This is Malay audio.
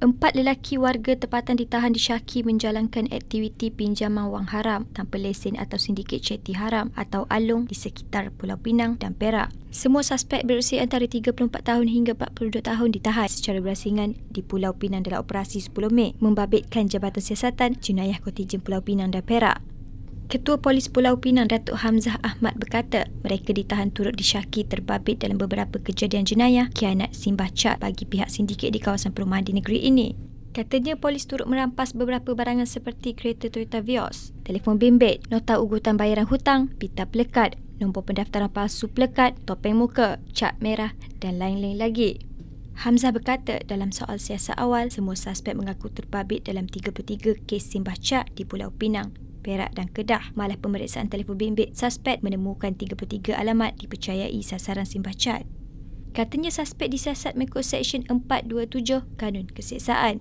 Empat lelaki warga tempatan ditahan di Syaki menjalankan aktiviti pinjaman wang haram tanpa lesen atau sindiket ceti haram atau alung di sekitar Pulau Pinang dan Perak. Semua suspek berusia antara 34 tahun hingga 42 tahun ditahan secara berasingan di Pulau Pinang dalam operasi 10 Mei membabitkan Jabatan Siasatan Jenayah Kontijen Pulau Pinang dan Perak. Ketua Polis Pulau Pinang Datuk Hamzah Ahmad berkata mereka ditahan turut disyaki terbabit dalam beberapa kejadian jenayah kianat simbah cat bagi pihak sindiket di kawasan perumahan di negeri ini. Katanya polis turut merampas beberapa barangan seperti kereta Toyota Vios, telefon bimbit, nota ugutan bayaran hutang, pita pelekat, nombor pendaftaran palsu pelekat, topeng muka, cat merah dan lain-lain lagi. Hamzah berkata dalam soal siasat awal, semua suspek mengaku terbabit dalam 33 kes simbah cat di Pulau Pinang Perak dan Kedah. Malah pemeriksaan telefon bimbit suspek menemukan 33 alamat dipercayai sasaran simbah cat. Katanya suspek disiasat mengikut Seksyen 427 Kanun Keseksaan.